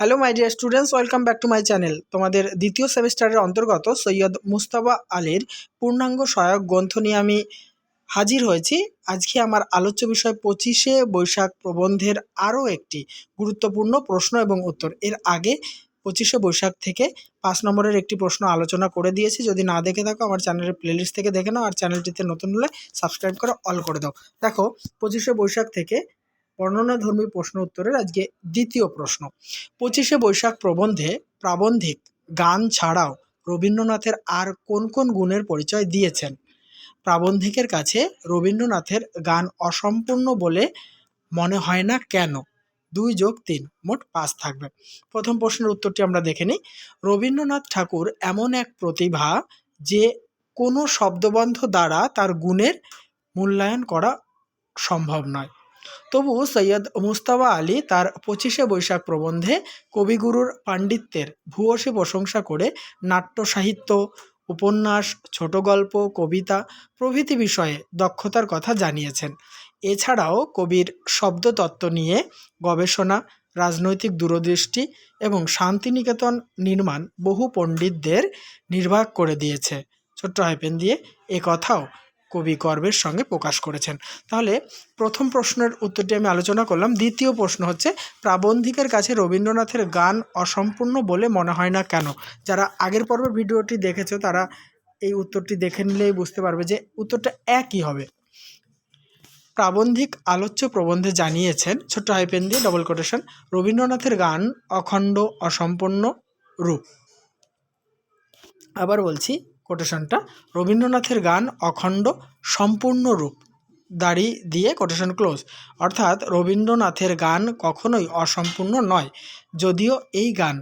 Hello my dear students welcome back to my channel তোমাদের দ্বিতীয় সেমিস্টারের অন্তর্গত সৈয়দ মুস্তাফা আলীর পূর্ণাঙ্গ সহায়ক গ্রন্থ নিয়ে আমি হাজির হয়েছি। আজকে আমার আলোচ্য বিষয় পঁচিশে বৈশাখ প্রবন্ধের আরও একটি গুরুত্বপূর্ণ প্রশ্ন এবং উত্তর। এর আগে পঁচিশে বৈশাখ থেকে পাঁচ নম্বরের একটি প্রশ্ন আলোচনা করে দিয়েছি। যদি না দেখে থাকো, আমার চ্যানেলের প্লেলিস্ট থেকে দেখে নাও। আর চ্যানেলটিতে নতুন হলে সাবস্ক্রাইব করে অল করে দাও। দেখো, পঁচিশে বৈশাখ থেকে বর্ণনাধর্মী প্রশ্ন উত্তরের আজকে দ্বিতীয় প্রশ্ন। পঁচিশে বৈশাখ প্রবন্ধে প্রাবন্ধিক গান ছাড়াও রবীন্দ্রনাথের আর কোন কোন গুণের পরিচয় দিয়েছেন? প্রাবন্ধিকের কাছে রবীন্দ্রনাথের গান অসম্পূর্ণ বলে মনে হয় না কেন? দুই যোগ তিন, মোট পাঁচ থাকবে। প্রথম প্রশ্নের উত্তরটি আমরা দেখে নিই। রবীন্দ্রনাথ ঠাকুর এমন এক প্রতিভা যে কোনো শব্দবন্ধ দ্বারা তার গুণের মূল্যায়ন করা সম্ভব নয়। তবু সৈয়দ মুস্তাফা আলী তার পঁচিশে বৈশাখ প্রবন্ধে কবিগুরুর পাণ্ডিত্যের ভূয়সী প্রশংসা করে নাট্য সাহিত্য, উপন্যাস, ছোট গল্প, কবিতা প্রভৃতি বিষয়ে দক্ষতার কথা জানিয়েছেন। এছাড়াও কবির শব্দতত্ত্ব নিয়ে গবেষণা, রাজনৈতিক দূরদৃষ্টি এবং শান্তিনিকেতন নির্মাণ বহু পণ্ডিতদের নির্বাক করে দিয়েছে। ছোট্ট হাইপেন দিয়ে এ কথাও কবি গর্বের সঙ্গে প্রকাশ করেছেন। তাহলে প্রথম প্রশ্নের উত্তরটি আমি আলোচনা করলাম। দ্বিতীয় প্রশ্ন হচ্ছে, প্রাবন্ধিকের কাছে রবীন্দ্রনাথের গান অসম্পূর্ণ বলে মনে হয় না কেন? যারা আগের পর্বের ভিডিওটি দেখেছ, তারা এই উত্তরটি দেখে নিলেই বুঝতে পারবে যে উত্তরটা একই হবে। প্রাবন্ধিক আলোচ্য প্রবন্ধে জানিয়েছেন, ছোট্ট হাইপেন দিয়ে ডবল কোটেশন রবীন্দ্রনাথের গান অখণ্ড, অসম্পূর্ণ রূপ। আবার বলছি কোটেশনটা রবীন্দ্রনাথের গান অখণ্ড সম্পূর্ণ রূপ দাড়ি দিয়ে কোটেশন ক্লোজ অর্থাৎ রবীন্দ্রনাথের গান কখনোই অসম্পূর্ণ নয়, যদিও এই গান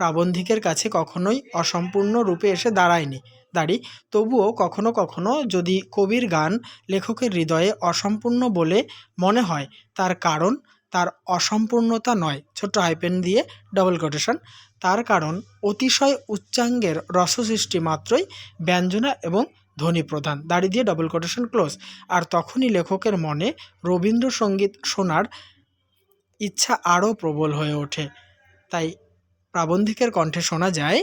প্রাবন্ধিকের কাছে কখনোই অসম্পূর্ণ রূপে এসে দাঁড়ায়নি দাঁড়ি। তবুও কখনো কখনো যদি কবির গান লেখকের হৃদয়ে অসম্পূর্ণ বলে মনে হয়, তার কারণ তার অসম্পূর্ণতা নয়। ছোট্ট হাইপেন দিয়ে ডবল কোটেশন তার কারণ, অতিশয় উচ্চাঙ্গের রসসৃষ্টি মাত্রই ব্যঞ্জনা এবং ধ্বনি প্রধান। দাড়ি দিয়ে ডবল কোটেশন ক্লোজ আর তখনই লেখকের মনে রবীন্দ্রসঙ্গীত শোনার ইচ্ছা আরও প্রবল হয়ে ওঠে। তাই প্রাবন্ধিকের কণ্ঠে শোনা যায়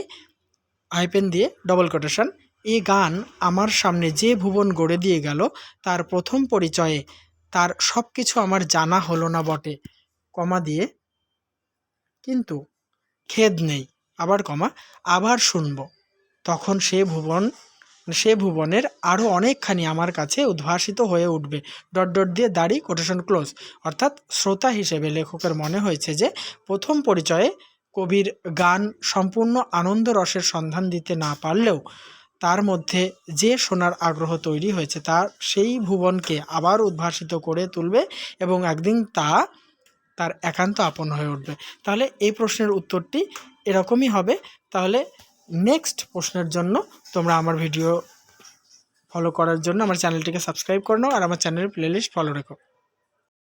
হাইপেন দিয়ে ডবল কোটেশন এ গান আমার সামনে যে ভুবন গড়ে দিয়ে গেল, তার প্রথম পরিচয়ে তার সব কিছু আমার জানা হলো না বটে। কমা দিয়ে। কিন্তু খেদ নেই। আবার কমা, আবার শুনব। তখন সে ভুবন, সে ভুবনের আরও অনেকখানি আমার কাছে উদ্ভাসিত হয়ে উঠবে। ডট ডট দিয়ে দাড়ি কোটেশন ক্লোজ অর্থাৎ শ্রোতা হিসেবে লেখকের মনে হয়েছে যে, প্রথম পরিচয়ে কবির গান সম্পূর্ণ আনন্দ রসের সন্ধান দিতে না পারলেও তার মধ্যে যে শোনার আগ্রহ তৈরি হয়েছে তা সেই ভুবনকে আবার উদ্ভাসিত করে তুলবে এবং একদিন তা তার একান্ত আপন হয়ে উঠবে। তাহলে এই প্রশ্নের উত্তরটি এরকমই হবে। তাহলে নেক্সট প্রশ্নের জন্য তোমরা আমার ভিডিও ফলো করার জন্য আমার চ্যানেলটিকে সাবস্ক্রাইব করে নাও আর আমার চ্যানেলের প্লেলিস্ট ফলো রেখো।